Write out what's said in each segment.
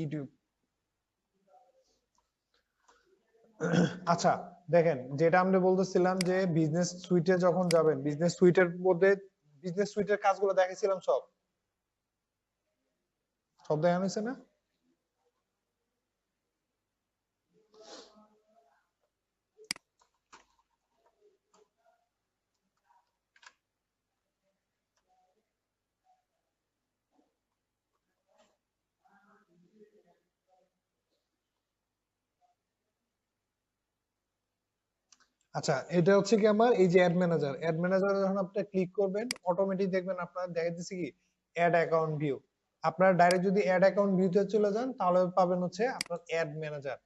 YouTube আচ্ছা দেখেন, যেটা আমরা বলতেছিলাম যে বিজনেস সুইটে যখন যাবেন বিজনেস সুইটের মধ্যে বিজনেস সুইটের কাজগুলো দেখেছিলাম সব। সব দেখা হয়েছে না? আচ্ছা এটা হচ্ছে কি আমার এই যে অ্যাড ম্যানেজার অ্যাড ম্যানেজারে যখন আপনি ক্লিক করবেন অটোমেটিক দেখবেন আপনার দেখা যাচ্ছে কি অ্যাড অ্যাকাউন্ট ভিউ আপনার ডাইরেক্ট যদি অ্যাড অ্যাকাউন্ট ভিউতে চলে যান, তাহলে পাবেন হচ্ছে আপনার অ্যাড ম্যানেজার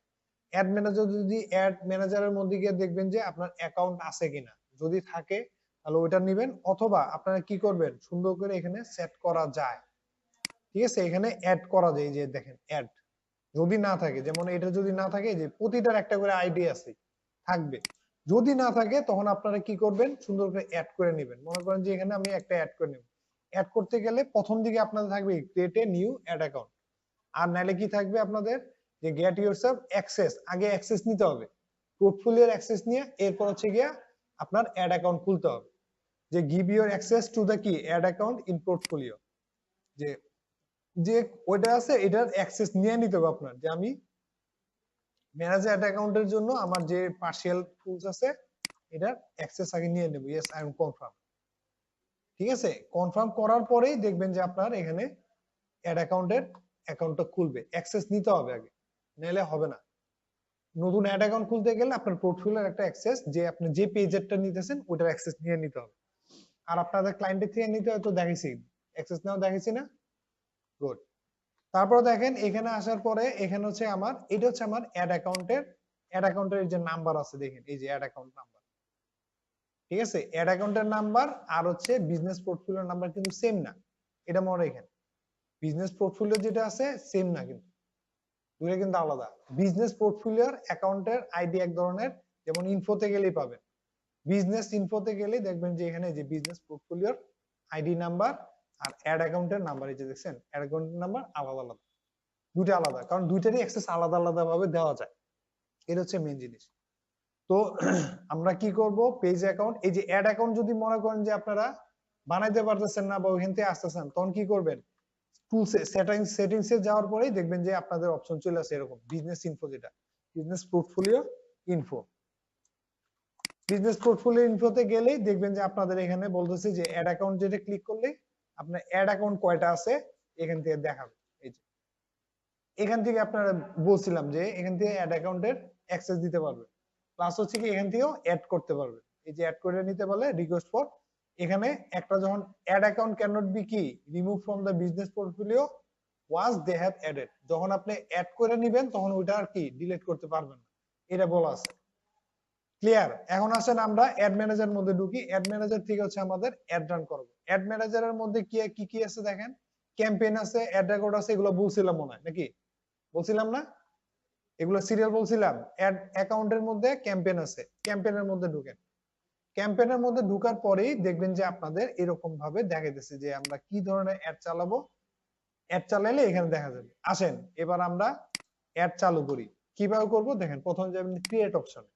অ্যাড ম্যানেজার যদি অ্যাড ম্যানেজারের মধ্যে গিয়ে দেখবেন যে আপনার অ্যাকাউন্ট আছে কিনা, যদি থাকে, তাহলে ওইটা নেবেন, অথবা আপনারা কি করবেন, সুন্দর করে এখানে সেট করা যায়। ঠিক আছে, এখানে অ্যাড করা যায় যে দেখেন অ্যাড যদি না থাকে, যেমন এটা যদি না থাকে যে প্রতিটার একটা করে আইডি আছে, থাকবে। যদি না থাকে, তখন আপনারা কি করবেন? সুন্দর করে অ্যাড করে নেবেন। মনে করেন যে এখানে আমি একটা অ্যাড করে নেব। অ্যাড করতে গেলে প্রথম দিকে আপনাদের থাকবে create a new ad account আর নাইলে কি থাকবে আপনাদের? যে গেট ইউরসেলফ অ্যাক্সেস আগে অ্যাক্সেস নিতে হবে। পোর্টফোলিওর অ্যাক্সেস নিয়ে এরপর হচ্ছে গিয়া আপনার অ্যাড অ্যাকাউন্ট খুলতে হবে। যে give your access to the কি অ্যাড অ্যাকাউন্ট ইন পোর্টফোলিও যে যে ওইটা আছে, এটার অ্যাক্সেস নিয়ে নিতে হবে আপনার। যে আমি ম্যানেজ অ্যাড অ্যাকাউন্টের জন্য আমার যে পার্সিয়াল টুলস আছে, এটার অ্যাক্সেস আগে নিয়ে নেব। ইয়েস আই এম কনফার্ম ঠিক আছে? কনফার্ম করার পরেই দেখবেন যে আপনার এখানে অ্যাড অ্যাকাউন্টের অ্যাকাউন্টটা খুলবে। অ্যাক্সেস নিতে হবে আগে, নাহলে হবে না। নতুন অ্যাড অ্যাকাউন্ট খুলতে গেলে আপনার পোর্টফোলিওর একটা অ্যাক্সেস যে আপনি যে পেজেরটা নিতেছেন ওটার অ্যাক্সেস নিয়ে নিতে হবে। আর আপনাদের ক্লায়েন্টের থেকে নিতে হয়তো দেখাইছি অ্যাক্সেস নাও দেখাইছি না? গুড তারপর দেখেন এখানে আসার পরে এখানে হচ্ছে আমার, এটা হচ্ছে আমার অ্যাড অ্যাকাউন্টের অ্যাড অ্যাকাউন্টের যে নাম্বার আছে দেখেন, এই যে অ্যাড অ্যাকাউন্ট নাম্বার ঠিক আছে? অ্যাড অ্যাকাউন্টের নাম্বার আর হচ্ছে বিজনেস পোর্টফোলিওর নাম্বার কিন্তু সেম না। এটা মনে রাখেন। বিজনেস পোর্টফোলিও যেটা আছে সেম না কিন্তু। দুটো কিন্তু আলাদা। বিজনেস পোর্টফোলিওর অ্যাকাউন্টের আইডি এক ধরনের, যেমন ইনফোতে গেলেই পাবেন। বিজনেস ইনফোতে গেলেই দেখবেন যে এখানে যে বিজনেস পোর্টফোলিওর আইডি নাম্বার আর অ্যাড অ্যাকাউন্টের নাম্বার এই যে দেখছেন অ্যাড অ্যাকাউন্টের নাম্বার আলাদা আলাদা। দুটো আলাদা, কারণ দুইটারই অ্যাক্সেস আলাদা আলাদা ভাবে দেওয়া যায়। হচ্ছে মেন জিনিস। তো আমরা কি করব? পেজ অ্যাকাউন্ট এই যে অ্যাড অ্যাকাউন্ট যদি মনে করেন যে আপনারা বানাইতে পারতেছেন না বা ওইখান থেকে আসতেছেন, তখন কি করবেন? সেটিংস এ যাওয়ার পরেই দেখবেন যে আপনাদের অপশন চলে আসে এরকম। বিজনেস ইনফো যেটা business portfolio info business portfolio ইনফোতে গেলেই দেখবেন যে আপনাদের এখানে বলতেছে যে অ্যাড অ্যাকাউন্ট যেটা ক্লিক করলে আপনার অ্যাড অ্যাকাউন্ট কয়টা আছে, এখান থেকে দেখাবে। এই যে। এখান থেকে আপনারা বলছিলাম যে, এখান থেকে অ্যাড অ্যাকাউন্টের অ্যাক্সেস দিতে পারবে। প্লাস হচ্ছে কি, এখান থেকেও অ্যাড করতে পারবে। এই যে অ্যাড করে নিতে পারলে রিকোয়েস্ট ফর এখানে একটা যখন ad account can not be কি remove from the business portfolio was they have added যখন আপনি অ্যাড করে নেবেন, তখন ওইটা আর কি ডিলিট করতে পারবেন না। এটা বলা আছে। ক্লিয়ার এখন আসেন আমরা অ্যাড ম্যানেজার মধ্যে ঢুকি। অ্যাড ম্যানেজার থেকে হচ্ছে আমাদের অ্যাড রান করব। অ্যাড ম্যানেজারের মধ্যে কি কি কি আছে দেখেন? ক্যাম্পেইন আছে অ্যাড রেকর্ড আছে, এগুলো বলছিলাম মনে হয়, নাকি? বলছিলাম না? এগুলো সিরিয়াল বলছিলাম। অ্যাড অ্যাকাউন্টের মধ্যে ক্যাম্পেইন আছে। ক্যাম্পেইনের মধ্যে ঢুকেন। ক্যাম্পেইনের মধ্যে ঢোকার পরেই দেখবেন যে আপনাদের এরকম ভাবে দেখা যাচ্ছে যে আমরা কি ধরনের অ্যাড চালাবো। অ্যাড চালাইলে এখানে দেখা যাবে। আসেন, এবার আমরা অ্যাড চালু করি। কীভাবে করব? দেখেন, প্রথম যাবেন ক্রিয়েট অপশনে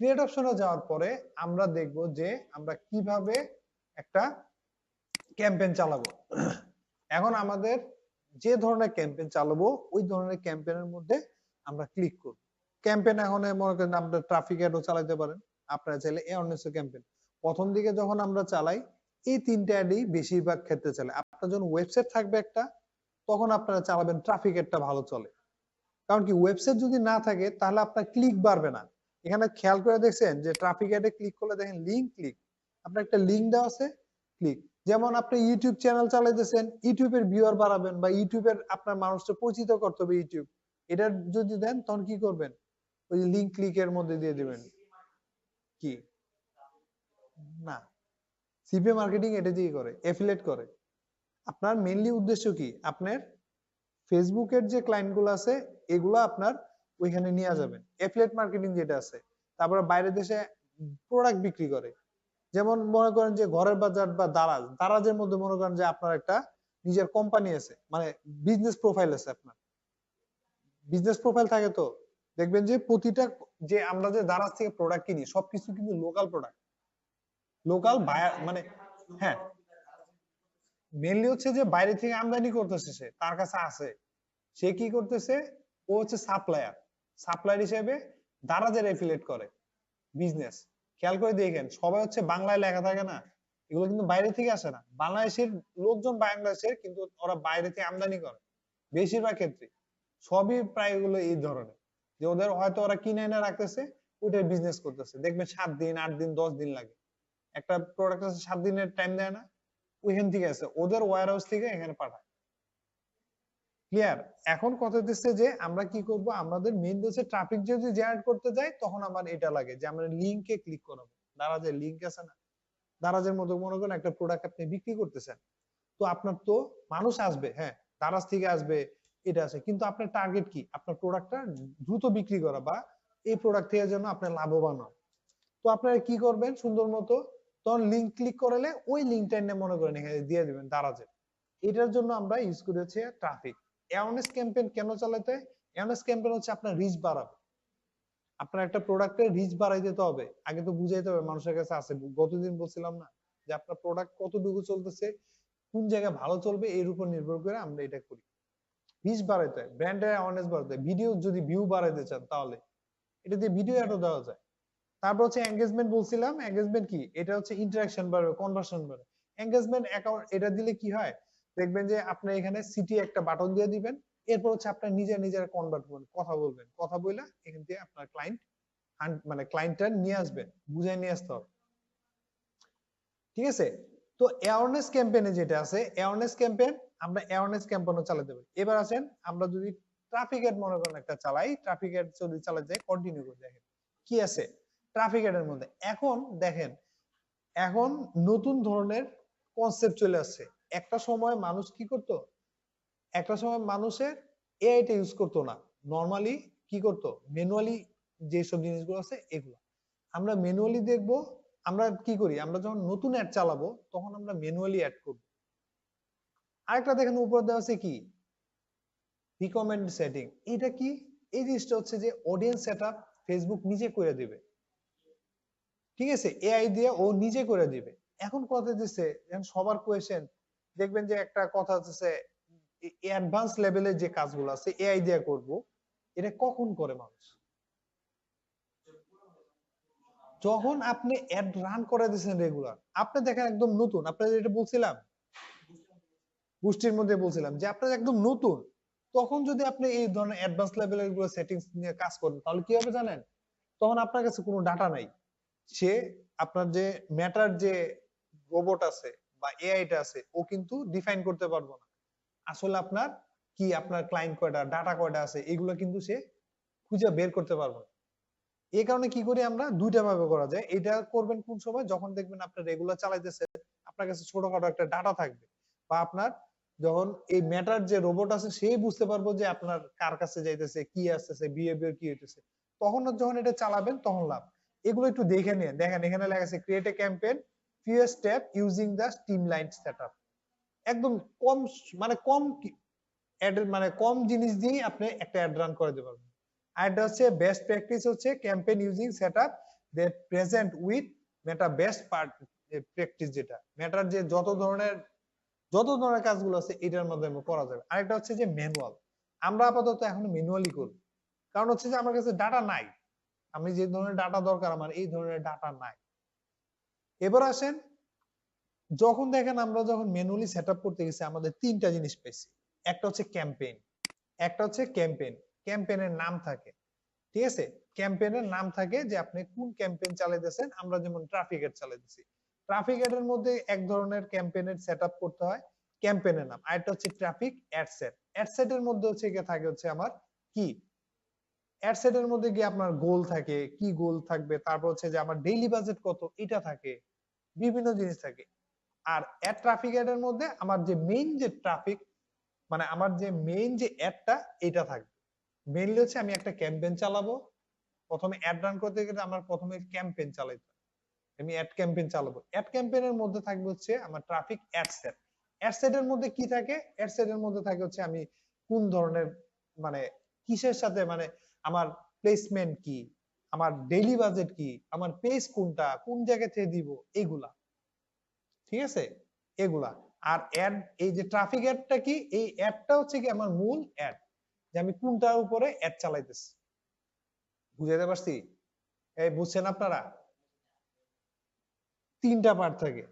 ক্রিয়েট অপশনে যাওয়ার পরে আমরা দেখব যে আমরা কীভাবে একটা ক্যাম্পেইন চালাবো। এখন আমাদের যে ধরনের ক্যাম্পেইন চালাবো, ওই ধরনের ক্যাম্পেইনের মধ্যে আমরা ক্লিক করব। ক্যাম্পেইন এখন মনে করেন আপনারা ট্রাফিক অ্যাডও চালাতে পারেন। আপনারা চাইলে অ্যাওয়ারনেস ক্যাম্পেইন প্রথম দিকে যখন আমরা চালাই, এই তিনটা অ্যাডই বেশিরভাগ ক্ষেত্রে চলে। আপনার যখন ওয়েবসাইট থাকবে একটা, তখন আপনারা চালাবেন ট্রাফিক অ্যাডটা ভালো চলে। কারণ কি ওয়েবসাইট যদি না থাকে, তাহলে আপনার ক্লিক বাড়বে না। এখানে খেয়াল করে দেখছেন যে ট্রাফিক অ্যাডে ক্লিক করলে দেখেন লিংক ক্লিক আপনার একটা লিংক দেওয়া আছে ক্লিক যেমন আপনি ইউটিউব চ্যানেল চালাইতেছেন ইউটিউবের ভিউয়ার বাড়াবেন বা ইউটিউবের আপনার মানুষকে পরিচিত করতে হবে ইউটিউব এটা যদি দেন, তখন কি করবেন? ওই লিংক ক্লিকের মধ্যে দিয়ে দিবেন। কি? না। সিপি মার্কেটিং এটা দিয়ে করে অ্যাফিলেট করে। আপনার মেইনলি উদ্দেশ্য কি? আপনার ফেসবুকের যে ক্লায়েন্টগুলো আছে, এগুলো আপনার ওইখানে নিয়ে যাবেন। এফিলেট মার্কেটিং যেটা আছে তারপরে বাইরের দেশে প্রোডাক্ট বিক্রি করে। যেমন মনে করেন যে ঘরের বাজার বা দারাজ দারাজের মধ্যে মনে করেন যে আপনার একটা নিজের কোম্পানি আছে মানে বিজনেস প্রোফাইল আছে আপনার। বিজনেস প্রোফাইল থাকে তো দেখবেন যে প্রতিটা যে আমরা যে দারাজ থেকে প্রোডাক্ট কিনি সবকিছু কিন্তু লোকাল প্রোডাক্ট লোকাল মানে হ্যাঁ। মেনলি হচ্ছে যে বাইরে থেকে আমদানি করতেছে সে তার কাছে আছে। সে কি করতেছে? ও হচ্ছে সাপ্লায়ার সাপ্লায়ার হিসেবে দারাজের এফিলেট করে। বিজনেস খেয়াল করে দেখেন, সবাই হচ্ছে বাংলায় লেখা থাকে না। এগুলো কিন্তু বাইরে থেকে আসে না। বাংলাদেশের লোকজন বাংলাদেশের, কিন্তু ওরা বাইরে থেকে আমদানি করে। বেশিরভাগ ক্ষেত্রে। সবই প্রায় এগুলো এই ধরনের। যে ওদের হয়তো ওরা কিনে এনে রাখতেছে ওইটার বিজনেস করতেছে। দেখবেন সাত দিন, আট দিন, দশ দিন লাগে। একটা প্রোডাক্ট আছে, সাত দিনের টাইম দেয় না। ওইখান থেকে আছে ওদের ওয়ার হাউস থেকে এখানে পাঠায়। ক্লিয়ার এখন কথা হচ্ছে যে আমরা কি করব? আমাদের মেইন হচ্ছে ট্রাফিক যদি জেনারেট করতে যাই তখন আমার এটা লাগে যে আমরা লিংকে ক্লিক করাবো। দারাজের লিংক আছে না? দারাজের মতো মনে করেন একটা প্রোডাক্ট আপনি বিক্রি করতেছেন। তো আপনার তো মানুষ আসবে হ্যাঁ দারাজ থেকে আসবে, এটা আছে। কিন্তু আপনার টার্গেট কি? আপনার প্রোডাক্টটা দ্রুত বিক্রি করা বা এই প্রোডাক্ট থেকে যেন আপনার লাভবান হয় তো আপনারা কি করবেন? সুন্দর মতো তখন লিংক ক্লিক করালে ওই লিংকটা এনে মনে করেন এখানে দিয়ে দিবেন দারাজের এটার জন্য আমরা ইউজ করেছি ট্রাফিক অ্যাওয়ারনেস ক্যাম্পেইন কেন চালাতে হয়? অ্যাওয়ারনেস ক্যাম্পেইন হচ্ছে আপনার রিচ বাড়াবে আপনার একটা প্রোডাক্টের রিচ বাড়াই দিতে হবে। আগে তো বুঝাইতে হবে, মানুষের কাছে আছে। গতদিন বলছিলাম না যে আপনার প্রোডাক্ট কতটুকু চলতেছে, কোন জায়গায় ভালো চলবে, এর উপর নির্ভর করে আমরা এটা করি। রিচ বাড়াইতে হয় ব্র্যান্ডের অ্যাওয়ারনেস বাড়াতে ভিডিও যদি ভিউ বাড়াইতে চান তাহলে। এটা দিয়ে ভিডিও অ্যাডও দেওয়া যায়। তারপর হচ্ছে এঙ্গেজমেন্ট বলছিলাম। এঙ্গেজমেন্ট কি? এটা হচ্ছে ইন্টারাকশন বাড়বে কনভার্সন বাড়বে। এঙ্গেজমেন্ট অ্যাকাউন্ট এটা দিলে কি হয়? দেখবেন যে আপনি এখানে সিটি একটা বাটন দিয়ে দিবেন, এরপর হচ্ছে আপনার নিজে নিজের কনভার্ট করবেন, কথা বলবেন। কথা বলে এখান থেকে আপনার ক্লায়েন্ট মানে ক্লায়েন্টটা নিয়ে আসবেন, বুঝাই নিয়ে আসতে হবে। ঠিক আছে? তো অ্যাওয়ারনেস ক্যাম্পেইনে যেটা আছে অ্যাওয়ারনেস ক্যাম্পেইন আমরা অ্যাওয়ারনেস ক্যাম্পেইনও চালাতে পারি। এবার আসেন, আমরা যদি ট্রাফিক অ্যাড মনে করেন একটা চালাই ট্রাফিক অ্যাড যদি চালাতে যাই কন্টিনিউ করে দেখেন। কি আছে? ট্রাফিক অ্যাডের মধ্যে। এখন দেখেন, এখন নতুন ধরনের কনসেপ্ট চলে আসছে। একটা সময় মানুষ কি করত? একটা সময় মানুষের এআইটা ইউজ করতো না। নর্মালি কি করতো? ম্যানুয়ালি যেসব জিনিসগুলো আছে এগুলো। আমরা ম্যানুয়ালি দেখব, আমরা কি করি? আমরা যখন নতুন অ্যাড চালাবো, তখন আমরা ম্যানুয়ালি অ্যাড করব। আরেকটা দেখেন, উপর দেওয়া আছে কি? রিকমেন্ড সেটিং এটা কি? এই জিনিসটা হচ্ছে যে অডিয়েন্স সেটআপ ফেসবুক নিজে করে দিবে। ঠিক আছে? এআই দিয়ে ও নিজে করে দিবে। এখন কথা দিচ্ছে সবার কোয়েশ্চেন দেখবেন যে একটা কথা হচ্ছে অ্যাডভান্স লেভেলের যে কাজগুলো আছে এআই দিয়ে করব, এটা কখন করে মানুষ? যখন আপনি অ্যাড রান করে দিয়েছেন রেগুলার আপনি দেখেন একদম নতুন, আপনাদের এটা বলছিলাম? গোষ্ঠীর মধ্যে বলছিলাম যে আপনার একদম নতুন, তখন যদি আপনি এই ধরনের অ্যাডভান্স লেভেলেরগুলো সেটিংস নিয়ে কাজ করেন, তাহলে কি হবে জানেন? তখন আপনার কাছে কোনো ডাটা নাই। সে আপনার যে ম্যাটার যে রোবট আছে বা এআইটা আছে, ও কিন্তু ডিফাইন করতে পারব না। আসলে আপনার কি? আপনার ক্লায়েন্ট কয়টা? ডাটা কয়টা আছে? এগুলো কিন্তু সে খুঁজে বের করতে পারব না। এই কারণে কি করি আমরা? দুইটা ভাবে করা যায়। এটা করবেন কোন সময়? যখন দেখবেন আপনার রেগুলার চালাইতেছে আপনার কাছে ছোটখাটো একটা ডাটা থাকবে। বা আপনার যখন এই ম্যাটার যে রোবট আছে সেই বুঝতে পারব যে আপনার কার কাছে যাইতেছে, কি আসতেছে বিহেভিয়ার কি হইতেছে। তখন যখন এটা চালাবেন, তখন লাভ। এগুলো একটু দেখে নিন দেখেন, এখানে লেখা আছে create a campaign few step using the streamline setup একদম কম মানে কম মানে কম জিনিস দিয়ে আপনি একটা অ্যাড রান করে দিতে পারবেন। আর এটা হচ্ছে বেস্ট প্র্যাকটিস হচ্ছে campaign using setup that present with Meta best part practice যেটা। মেটার যে যত ধরনের যত ধরনের কাজগুলো আছে, এটার মাধ্যমে করা যাবে। আরেকটা হচ্ছে যে ম্যানুয়াল আমরা আপাতত এখন ম্যানুয়ালি করি। কারণ হচ্ছে যে আমার কাছে ডাটা নাই। আমি যে ধরনের ডাটা দরকার, আমার এই ধরনের ডাটা নাই। এবার আসেন, যখন দেখেন আমরা যখন ম্যানুয়ালি সেট করতে গেছি, আমাদের তিনটা জিনিস পেয়েছি। একটা হচ্ছে ক্যাম্পেইন একটা হচ্ছে ক্যাম্পেইন ক্যাম্পেইনের নাম থাকে, ঠিক আছে? ক্যাম্পেইনের নাম থাকে যে আপনি কোন ক্যাম্পেইন চালাইতেছেন, আমরা যেমন ট্রাফিক এড চালাইতেছি। ট্রাফিক এর মধ্যে এক ধরনের ক্যাম্পেইনের সেট করতে হয়। ক্যাম্পেইনের নাম, আরেকটা হচ্ছে ট্রাফিক অ্যাড সেট অ্যাড সেটের মধ্যে হচ্ছে থাকে হচ্ছে আমার কি? অ্যাড সেটের মধ্যে গিয়ে আপনার গোল থাকে, কি গোল থাকবে, তারপর হচ্ছে যে আমার ডেইলি বাজেট কত, এটা থাকে, বিভিন্ন জিনিস থাকে। আর অ্যাড ট্রাফিক অ্যাড এর মধ্যে আমার যে মেইন যে ট্রাফিক মানে আমার যে মেইন যে অ্যাডটা এটা থাকবে। মেইনলি হচ্ছে আমি একটা ক্যাম্পেইন চালাবো। প্রথমে অ্যাড রান করতে গেলে আমার প্রথমে ক্যাম্পেইন চালাইতে আমি অ্যাড ক্যাম্পেইন চালাবো। অ্যাড ক্যাম্পেইনের মধ্যে থাকবে হচ্ছে আমার ট্রাফিক অ্যাড সেট অ্যাড সেটের মধ্যে কি থাকে? অ্যাড সেটের মধ্যে থাকে হচ্ছে আমি কোন ধরনের মানে কিসের সাথে মানে আমার প্লেসমেন্ট কি? আমার ডেইলি বাজেট কি? আমার পেজ কোনটা? কোন জায়গা থেকে দিব? এগুলা। ঠিক আছে? এগুলা। আর অ্যাড এই যে ট্রাফিক অ্যাডটা কি? এই অ্যাডটা হচ্ছে কি আমার মূল অ্যাড যে আমি কোনটার উপরে অ্যাড চালাইতেছি। বুঝাতে পারছি? এই বুঝছেন আপনারা? তিনটা পার্ট থাকে।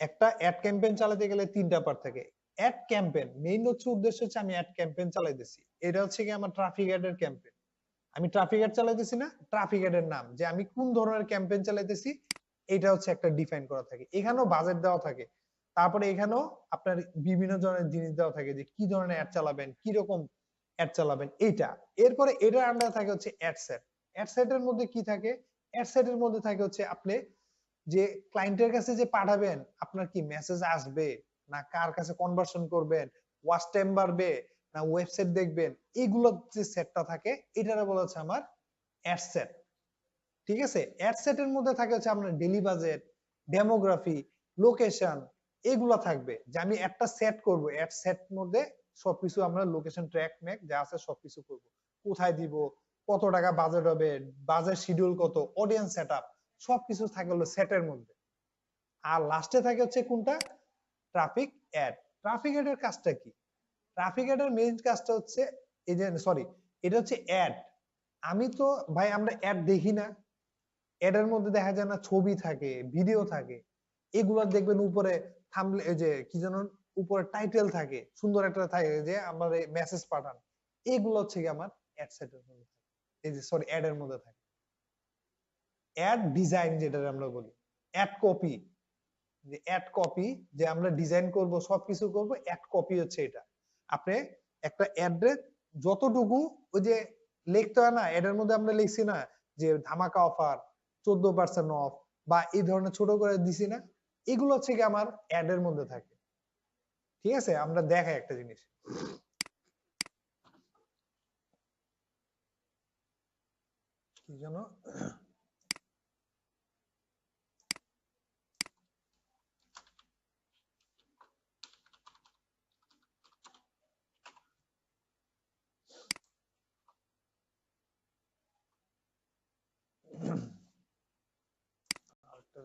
একটা অ্যাড ক্যাম্পেইন চালাতে গেলে তিনটা পার্ট থাকে। অ্যাড ক্যাম্পেইন মেইন হচ্ছে উদ্দেশ্য হচ্ছে আমি অ্যাড ক্যাম্পেইন চালাইতেছি। এটা হচ্ছে কি আমার ট্রাফিক অ্যাডের ক্যাম্পেইন আমি ট্রাফিক অ্যাড চালাইতেছি না ট্রাফিক অ্যাডের নাম। যে আমি কোন ধরনের ক্যাম্পেইন চালাইতেছি এটা হচ্ছে একটা ডিফাইন করা থাকে। এখানেও বাজেট দেওয়া থাকে। তারপরে এখানেও আপনার বিভিন্ন ধরনের জিনিস দেওয়া থাকে যে কি ধরনের অ্যাড চালাবেন কি রকম অ্যাড চালাবেন, এইটা। এরপরে এটার আন্ডার থাকে হচ্ছে অ্যাড সেট অ্যাড সেটের মধ্যে কি থাকে? অ্যাড সেটের মধ্যে থাকে হচ্ছে আপনি যে ক্লায়েন্টের কাছে যে পাঠাবেন, আপনার কি মেসেজ আসবে, না কার কাছে কনভার্সন করবেন ওয়াচ টাইম বাড়বে না ওয়েবসাইট দেখবেন এইগুলো যে সেটটা থাকে, এটারে বলা হচ্ছে আমার অ্যাড সেট ঠিক আছে? অ্যাড সেটের মধ্যে থাকে হচ্ছে আপনার ডেলি বাজেট ডেমোগ্রাফি লোকেশন এগুলো থাকবে। যে আমি একটা সেট করব অ্যাড সেট মধ্যে সবকিছু আমরা লোকেশন ট্র্যাক ম্যাক যা আছে সবকিছু করব। কোথায় দিব, কত টাকা বাজেট হবে বাজেট শিডিউল কত অডিয়েন্স সেটআপ সবকিছু থাকে হলো সেটের মধ্যে। আর লাস্টে থাকে হচ্ছে কোনটা? ট্রাফিক অ্যাড ট্রাফিক অ্যাড এর কাজটা কি? ট্রাফিক অ্যাড এর মেইন কাজটা হচ্ছে এই যে সরি এটা হচ্ছে অ্যাড আমি তো, ভাই, আমরা অ্যাড দেখি না। অ্যাড এর মধ্যে দেখা যায় না, ছবি থাকে ভিডিও থাকে। এগুলো দেখবেন উপরে থামলে যে, কি যেন, উপরে টাইটেল থাকে। সুন্দর একটা থাকে যে, আমার মেসেজ পাঠান। এগুলো হচ্ছে কি আমার অ্যাড সেটের মধ্যে থাকে। এই যে সরি অ্যাড এর মধ্যে থাকে। অ্যাড ডিজাইন যেটা আমরা বলি। অ্যাড কপি যে অ্যাড কপি যে আমরা ডিজাইন করব, সবকিছু করব অ্যাড কপি হচ্ছে এটা। আপনি একটা অ্যাড্রেস যতটুকু ওই যে লিখতে হয় না এটার মধ্যে আমরা লিখছি না যে ধামাকা অফার চোদ্দ পার্সেন্ট অফ বা এই ধরনের ছোট করে দিছি না, এগুলো হচ্ছে কি আমার অ্যাড এর মধ্যে থাকে। ঠিক আছে? আমরা দেখাই একটা জিনিস। কি যেন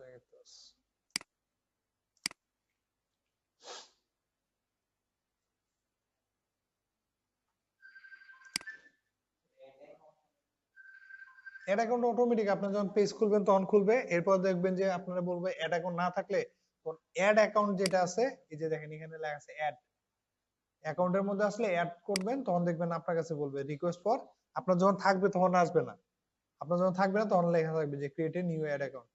তো আছে। অ্যাড অ্যাকাউন্ট অটোমেটিক আপনি যখন পেজ খুলবেন, তখন খুলবে। এরপর দেখবেন যে আপনারা বলবে অ্যাড অ্যাকাউন্ট না থাকলে, তখন অ্যাড অ্যাকাউন্ট যেটা আছে, এই যে দেখেন এখানে লেখা আছে অ্যাড অ্যাকাউন্টের মধ্যে আসলে অ্যাড করবেন, তখন দেখবেন আপনার কাছে বলবে রিকোয়েস্ট ফর আপনার যখন থাকবে, তখন আসবে না। আপনার যখন থাকবে না, তখন লেখা থাকবে যে create a new ad account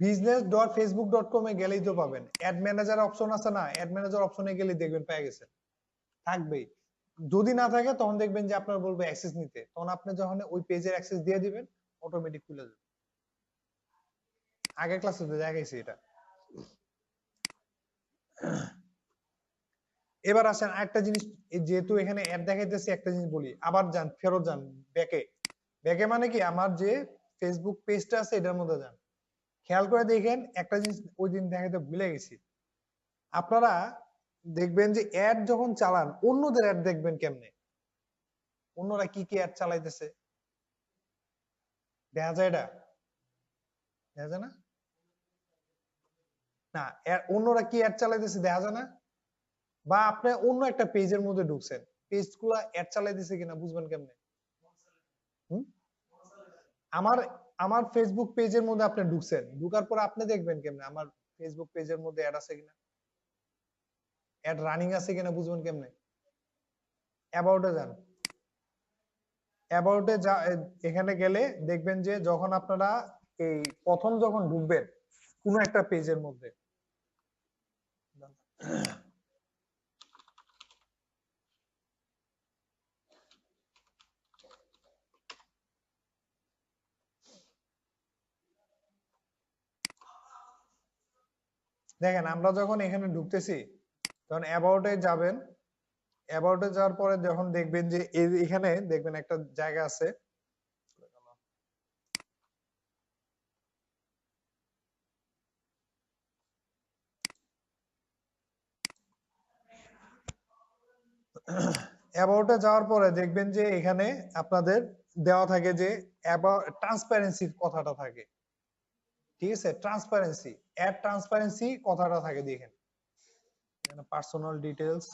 business dot Facebook dot com এ গেলেই তো পাবেন। অ্যাড ম্যানেজার অপশন আছে না অ্যাড ম্যানেজার অপশনে গেলে দেখবেন, পেয়ে গেছেন। থাকবেই। যদি না থাকে, তখন দেখবেন যে আপনার বলবে অ্যাক্সেস নিতে। তখন আপনি যখন ওই পেজের অ্যাক্সেস দিয়ে দিবেন অটোমেটিক খুলে যাবে। আগের ক্লাসে তো দেখাইছি এটা। এবার আসেন, আরেকটা জিনিস যেহেতু এখানে অ্যাড দেখাইতেছি, একটা জিনিস বলি। আবার যান, ফেরত যান ব্যাকে ব্যাকে মানে কি? আমার যে ফেসবুক পেজটা আছে, এটার মধ্যে যান। খেয়াল করে দেখেন, একটা জিনিস ওই দিন দেখাতে ভুলে গেছি। আপনারা দেখবেন যে অ্যাড যখন চালান, অন্যদের অ্যাড দেখবেন কেমনে? অন্যরা কি কি অ্যাড চালাইতেছে? দেখা যায় এটা? দেখা যায় না? না অন্যরা কি অ্যাড চালাইতেছে দেখা যায় না? বা আপনি অন্য একটা পেজের মধ্যে ঢুকছেন পেজগুলা অ্যাড চালাইতেছে কিনা বুঝবেন কেমনে? আমার আমার ফেসবুক পেজের মধ্যে আপনি ঢুকছেন, ঢুকার পর আপনি দেখবেন কেমনে? আমার ফেসবুক পেজের মধ্যে অ্যাড আছে কিনা? অ্যাড রানিং আছে কিনা বুঝবেন কেমনে? অ্যাবাউটে যান। অ্যাবাউটে যা এখানে গেলে দেখবেন যে যখন আপনারা এই প্রথম যখন ঢুকবেন, কোনো একটা পেজের মধ্যে। দেখেন, আমরা যখন এখানে ঢুকতেছি, তখন অ্যাবাউটে যাবেন। অ্যাবাউটে যাওয়ার পরে যখন দেখবেন যে এখানে দেখবেন একটা জায়গা আছে। অ্যাবাউটে যাওয়ার পরে দেখবেন যে এখানে আপনাদের দেওয়া থাকে যে ট্রান্সপারেন্সির কথাটা থাকে। ঠিক আছে? ট্রান্সপারেন্সি অ্যাড ট্রান্সপারেন্সি কথাটা থাকে, দেখেন। পার্সোনাল ডিটেলস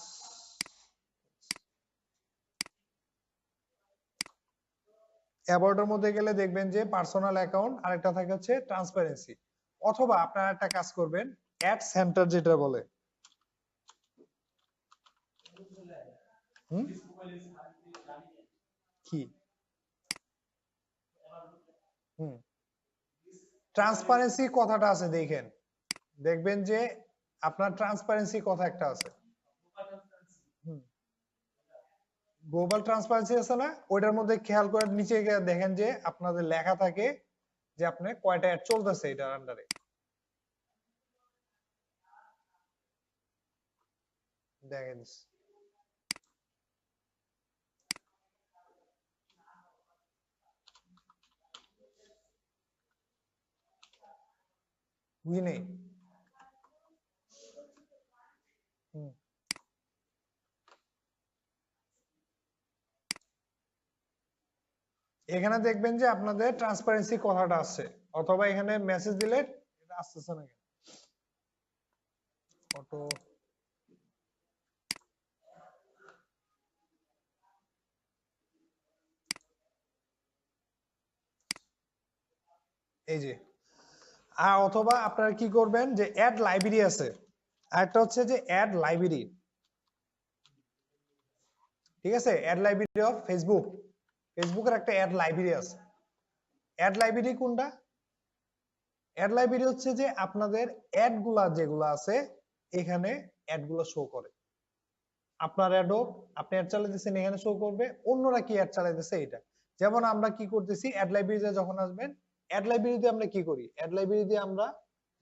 অ্যাবাউটের মধ্যে গেলে দেখবেন যে পার্সোনাল অ্যাকাউন্ট আরেকটা থাকে হচ্ছে ট্রান্সপারেন্সি অথবা আপনারা একটা কাজ করবেন অ্যাড সেন্টার যেটা বলে। কি? হুম। ট্রান্সপারেন্সি কথাটা আছে, দেখেন। দেখবেন যে আপনার ট্রান্সপারেন্সি কথা একটা আছে। গ্লোবাল ট্রান্সপারেন্সি আছে না? ওইটার মধ্যে খেয়াল করে নিচে দেখেন যে আপনাদের লেখা থাকে যে আপনি কয়টা অ্যাড চলতেছে এটার আন্ডারে দেখেন। বুঝি নেই এখানে দেখবেন যে আপনাদের ট্রান্সপারেন্সি কথাটা আছে অথবা এখানে মেসেজ দিলে এটা আসতেছে না কেন? এই যে অথবা আপনারা কি করবেন যে অ্যাড লাইব্রেরি আছে। আরেকটা হচ্ছে যে অ্যাড লাইব্রেরি ঠিক আছে? অ্যাড লাইব্রেরি অফ ফেসবুক ফেসবুকের একটা অ্যাড লাইব্রেরি আছে। অ্যাড লাইব্রেরি কোনটা? অ্যাড লাইব্রেরি হচ্ছে যে আপনাদের অ্যাডগুলা যেগুলো আছে, এখানে অ্যাডগুলো শো করে। আপনার অ্যাড হোক, আপনি অ্যাড চালাইতেছেন এখানে শো করবে। অন্যরা কি অ্যাড চালাইতেছে এটা যেমন আমরা কি করতেছি অ্যাড লাইব্রেরিতে যখন আসবেন অ্যাড লাইব্রেরিতে আমরা কি করি? অ্যাড লাইব্রেরিতে আমরা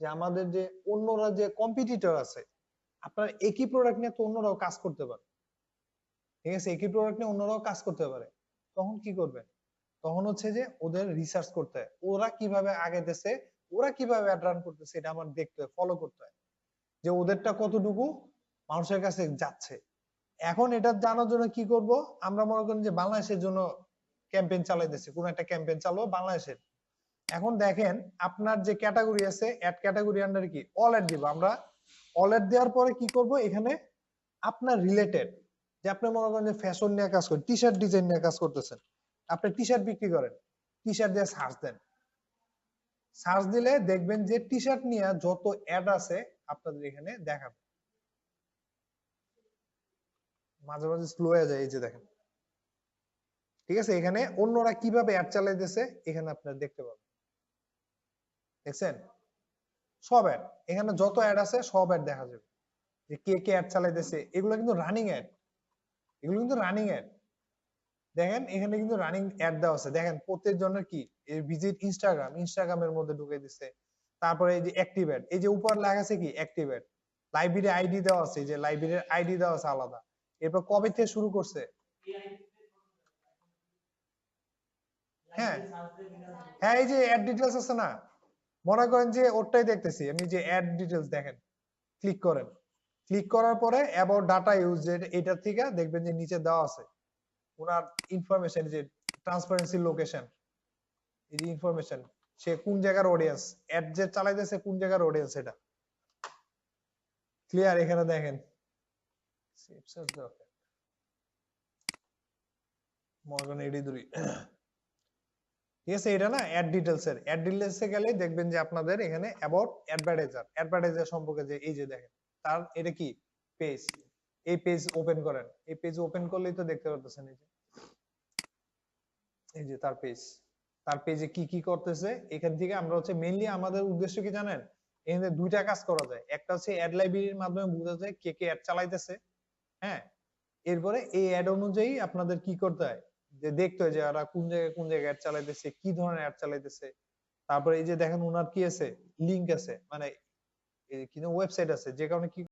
যে আমাদের যে অন্যরা যে কম্পিটিটর আছে, আপনার একই প্রোডাক্ট নিয়ে তো অন্যরাও কাজ করতে পারে। ঠিক আছে? একই প্রোডাক্ট নিয়ে অন্যরাও কাজ করতে পারে। তখন কি করবেন তখন হচ্ছে যে ওদের রিসার্চ করতে হয়। ওরা কীভাবে আগে আগেতেছে ওরা কীভাবে অ্যাড রান করতেছে? এটা আমার দেখতে হয় ফলো করতে হয়। যে ওদেরটা কতটুকু মানুষের কাছে যাচ্ছে। এখন এটা জানার জন্য কি করব? আমরা মনে করি যে বাংলাদেশের জন্য ক্যাম্পেইন চালাইতেছে। কোন একটা ক্যাম্পেইন চালাবো বাংলাদেশের। এখন দেখেন আপনার যে ক্যাটাগরি আছে অ্যাড ক্যাটাগরি আন্ডারে কি? অল অ্যাড দিব। আমরা অল অ্যাড দেওয়ার পরে কি করব? এখানে আপনার রিলেটেড যে আপনি মনে করেন যে ফ্যাশন নিয়ে কাজ করেন টি শার্ট ডিজাইন নিয়ে কাজ করতেছেন, আপনি টি শার্ট বিক্রি করেন টি শার্ট দিয়ে সার্চ দেন। সার্চ দিলে দেখবেন যে টি শার্ট নিয়ে যত অ্যাড আছে, আপনাদের এখানে দেখাবে। মাঝে মাঝে স্লো হয়ে যায়, এই যে দেখেন। ঠিক আছে? এখানে অন্যরা কীভাবে অ্যাড চালাইতেছে, এখানে আপনারা দেখতে পাবেন। দেখছেন? সব অ্যাড এখানে যত অ্যাড আছে, সব অ্যাড দেখা যাবে। যে কে কে অ্যাড চালাইতেছে, এগুলো কিন্তু রানিং অ্যাড এগুলো কিন্তু রানিং অ্যাড দেখেন, এখানে কিন্তু রানিং অ্যাড দেওয়া আছে। দেখেন প্রত্যেক জনের কি ভিজিট ইনস্টাগ্রাম ইনস্টাগ্রামের মধ্যে ঢুকে দিছে। তারপরে এই যে অ্যাক্টিভ অ্যাড এই যে উপর লেখা আছে কি? অ্যাক্টিভ অ্যাড লাইব্রেরি আইডি দেওয়া আছে। যে লাইব্রেরির আইডি দেওয়া আছে আলাদা। এরপর কবে থেকে শুরু করছে? হ্যাঁ। হ্যাঁ এই যে অ্যাড ডিটেলস আছে না? মনে করেন যে ওরটাই দেখতেছি, আমি যে অ্যাড ডিটেলস দেখেন ক্লিক করেন। ক্লিক করার পরে অ্যাবাউট ডাটা ইউজ এটার থেকে দেখবেন যে নিচে দেওয়া আছে। ওনার ইনফরমেশন যে ট্রান্সপারেন্সি লোকেশন এই যে ইনফরমেশন সে কোন জায়গার অডিয়েন্স অ্যাড যে চালাইতেছে কোন জায়গার অডিয়েন্স এটা। ক্লিয়ার এখানে দেখেন। মর্গান এডি দুরি। ঠিক আছে? এটা না অ্যাড ডিটেলস এর। অ্যাড ডিটেলস এ গেলে দেখবেন যে আপনাদের এখানে অ্যাবাউট অ্যাডভার্টাইজার অ্যাডভার্টাইজার সম্পর্কে যে এই যে দেখেন, তার এটা কি? পেজ এই পেজ ওপেন করেন। এই পেজ ওপেন করলেই তো দেখতে পারতেছেন এই যে। এই যে তার পেজ তার পেজে কি কি করতেছে? এখান থেকে আমরা হচ্ছে মেইনলি আমাদের উদ্দেশ্য কি জানেন? এখানে দুইটা কাজ করা যায়। একটা হচ্ছে অ্যাড লাইব্রেরির মাধ্যমে বোঝা যায় কে কে অ্যাড চালাইতেছে হ্যাঁ? এরপরে এই অ্যাড অনুযায়ী আপনাদের কি করতে হয়? যে দেখতে যে ওরা কোন জায়গায় কোন জায়গায় অ্যাড চালাইতেছে, কি ধরনের অ্যাড চালাইতেছে। তারপরে এই যে দেখেন ওনার কি আছে? লিংক আছে। মানে কি ওয়েবসাইট আছে। যে কারণে কি